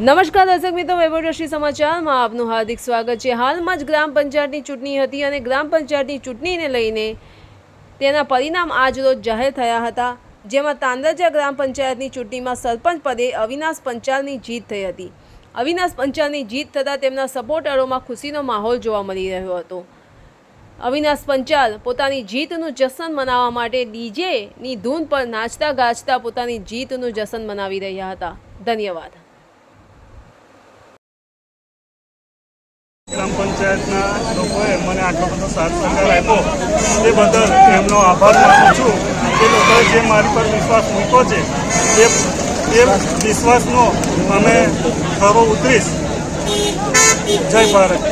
નમસ્કાર દર્શક મિત્રો વૈભવરશ્રી સમાચારમાં આપનું હાર્દિક સ્વાગત છે. હાલમાં જ ગ્રામ પંચાયતની ચૂંટણી હતી અને ગ્રામ પંચાયતની ચૂંટણીને લઈને તેના પરિણામ આજરોજ જાહેર થયા હતા, જેમાં તાંદરજા ગ્રામ પંચાયતની ચૂંટણીમાં સરપંચ પદે અવિનાશ પંચાલની જીત થઈ હતી. અવિનાશ પંચાલની જીત થતાં તેમના સપોર્ટરોમાં ખુશીનો માહોલ જોવા મળી રહ્યો હતો. અવિનાશ પંચાલ પોતાની જીતનું જશન મનાવવા માટે ડીજેની ધૂન પર નાચતા ગાજતા પોતાની જીતનું જશન મનાવી રહ્યા હતા. ધન્યવાદ ગ્રામ પંચાયતના લોકોએ મને આટલો બધો સાથ સહકાર આપ્યો. તે બદલ એમનો આભાર માનું છું એ લોકોએ જે મારી પર વિશ્વાસ મૂક્યો છે, એ એ વિશ્વાસનો અમે ખરો ઉતરીશ. જય ભારત.